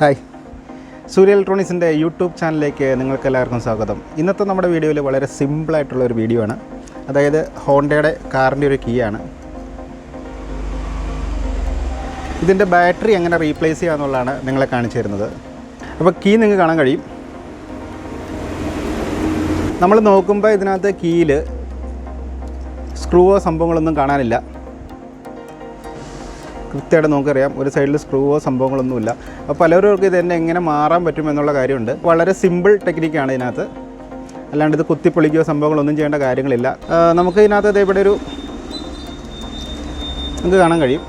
Hi. സൂര്യ ഇലക്ട്രോണിക്സിന്റെ YouTube ചാനലിലേക്ക് നിങ്ങൾക്ക് എല്ലാവർക്കും സ്വാഗതം. ഇന്നത്തെ നമ്മുടെ വീഡിയോയിൽ വളരെ സിമ്പിളായിട്ടുള്ള ഒരു വീഡിയോ ആണ്. അതായത് ഹോണ്ടയുടെ കാറിന്റെ ഒരു കീ ആണ്. ഇതിന്റെ ബാറ്ററി എങ്ങനെ റീപ്ലേസ് ചെയ്യുക എന്നുള്ളതാണ് നിങ്ങളെ കാണിച്ചു തരുന്നത്. അപ്പോൾ കീ നിങ്ങൾക്ക് കാണാൻ കഴിയും. നമ്മൾ നോക്കുമ്പോൾ ഇതിനകത്ത് കീയിൽ സ്ക്രൂവോ സംഭവങ്ങളൊന്നും കാണാനില്ല. കൃത്യമായിട്ട് നമുക്കറിയാം. ഒരു സൈഡിൽ സ്ക്രൂവോ സംഭവങ്ങളൊന്നുമില്ല അപ്പോൾ പലർക്കും ഇത് തന്നെ എങ്ങനെ മാറാൻ പറ്റുമെന്നുള്ള കാര്യമുണ്ട്. വളരെ സിമ്പിൾ ടെക്നിക്കാണ് ഇതിനകത്ത്. അല്ലാണ്ട് ഇത് കുത്തിപ്പൊളിക്കുകയോ സംഭവങ്ങളൊന്നും ചെയ്യേണ്ട കാര്യങ്ങളില്ല. നമുക്ക് ഇതിനകത്ത് ഇവിടെ ഒരു നമുക്ക് കാണാൻ കഴിയും.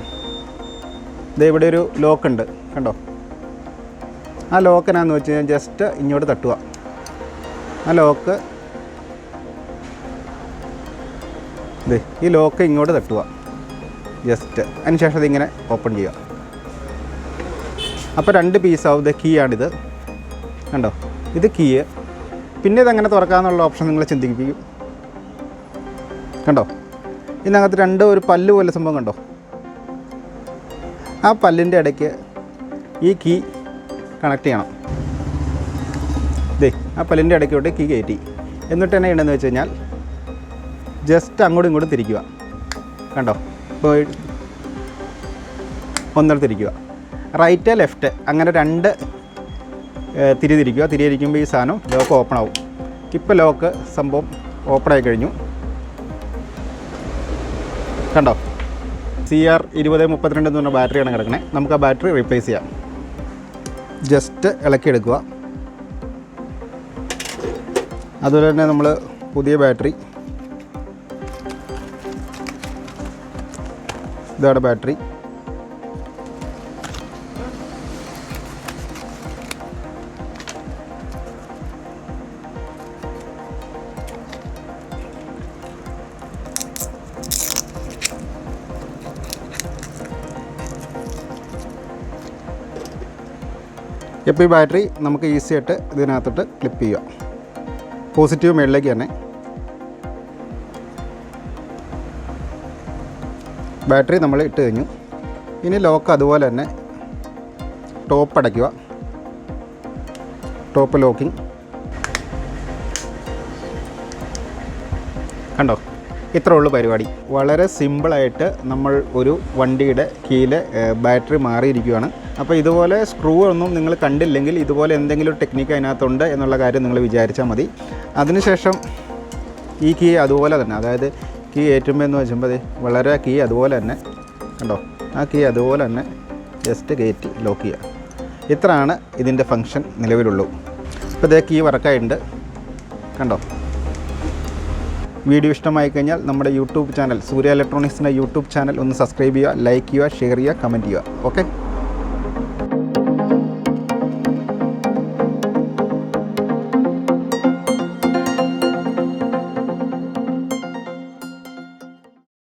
ഇവിടെ ഒരു ലോക്ക് ഉണ്ട്. കണ്ടോ? ആ ലോക്ക് എന്നാന്ന് വെച്ച് കഴിഞ്ഞാൽ ജസ്റ്റ് ഇങ്ങോട്ട് തട്ടുക. ആ ലോക്ക് ഈ ലോക്ക് ഇങ്ങോട്ട് തട്ടുക. ജസ്റ്റ്. അതിനുശേഷം അതിങ്ങനെ ഓപ്പൺ ചെയ്യുക. അപ്പോൾ രണ്ട് പീസ് ഓഫ് ദ കീ ആണിത്. കണ്ടോ? ഇത് കീ പിന്നെ ഇതെങ്ങനെ തുറക്കാമെന്നുള്ള ഓപ്ഷൻ നിങ്ങൾ ചിന്തിപ്പിക്കും. കണ്ടോ? ഇതിനകത്ത് രണ്ട് ഒരു പല്ല് പോലെ സംഭവം കണ്ടോ? ആ പല്ലിന്റെ ഇടയ്ക്ക് ഈ കീ കണക്ട് ചെയ്യണം. ദേ ആ പല്ലിന്റെ ഇടയ്ക്കോട്ട് കീ കയറ്റി. എന്നിട്ട് തന്നെ ചെയ്യണമെന്ന് വെച്ച് കഴിഞ്ഞാൽ ജസ്റ്റ് അങ്ങോട്ടും ഇങ്ങോട്ടും തിരിക്കുക. കണ്ടോ? ഇപ്പോൾ ഒന്നിടത്തിരിക്കുക. റൈറ്റ് ലെഫ്റ്റ് അങ്ങനെ രണ്ട് തിരിതിരിക്കുക. തിരി തിരിക്കുക തിരി ഈ സാധനം ലോക്ക് ഓപ്പൺ ആവും. ഇപ്പോൾ ലോക്ക് സംഭവം ഓപ്പൺ ആയി കഴിഞ്ഞു. കണ്ടോ? സി ആർ ഇരുപത് മുപ്പത്തിരണ്ട് എന്ന് പറഞ്ഞ ബാറ്ററിയാണ് കിടക്കണേ. നമുക്ക് ആ ബാറ്ററി റീപ്ലേസ് ചെയ്യാം. ജസ്റ്റ് ഇളക്കി എടുക്കുക അതുപോലെ തന്നെ നമ്മൾ പുതിയ ബാറ്ററി ഇതാണ് ബാറ്ററി. ഇപ്പോൾ ഈ ബാറ്ററി നമുക്ക് ഈസി ആയിട്ട് ഇതിനകത്തോട്ട് ക്ലിപ്പ് ചെയ്യാം. പോസിറ്റീവ് മേളിലേക്ക് തന്നെ. ബാറ്ററി നമ്മൾ ഇട്ട് കഴിഞ്ഞു. ഇനി ലോക്ക് അതുപോലെ തന്നെ ടോപ്പ് അടയ്ക്കുക. Top locking. കണ്ടോ? ഇത്രേ ഉള്ളൂ പരിപാടി. വളരെ സിമ്പിളായിട്ട് നമ്മൾ ഒരു വണ്ടിയുടെ കീഴിൽ ബാറ്ററി മാറിയിരിക്കുകയാണ്. അപ്പോൾ ഇതുപോലെ സ്ക്രൂ ഒന്നും നിങ്ങൾ കണ്ടില്ലെങ്കിൽ ഇതുപോലെ എന്തെങ്കിലും ടെക്നിക്ക് അതിനകത്തുണ്ട് എന്നുള്ള കാര്യം നിങ്ങൾ വിചാരിച്ചാൽ മതി. അതിനുശേഷം ഈ കീ അതുപോലെ തന്നെ അതായത് കീ ഏറ്റുമ്പോൾ എന്ന് വെച്ചുമ്പോൾ ദേ വളരെ കീ അതുപോലെ തന്നെ. കണ്ടോ? ആ കീ അതുപോലെ തന്നെ ജസ്റ്റ് കയറ്റി ലോക്ക് ചെയ്യുക ഇത്രയാണ് ഇതിന്റെ ഫങ്ഷൻ നിലവിലുള്ളൂ. ഇപ്പോൾ ഇതേ കീ വർക്കായിട്ടുണ്ട് കണ്ടോ? വീഡിയോ ഇഷ്ടമായി കഴിഞ്ഞാൽ നമ്മുടെ യൂട്യൂബ് ചാനൽ സൂര്യ ഇലക്ട്രോണിക്സിന്റെ യൂട്യൂബ് ചാനൽ ഒന്ന് സബ്സ്ക്രൈബ് ചെയ്യുക ലൈക്ക് ചെയ്യുക ഷെയർ ചെയ്യുക കമന്റ് ചെയ്യുക. ഓക്കെ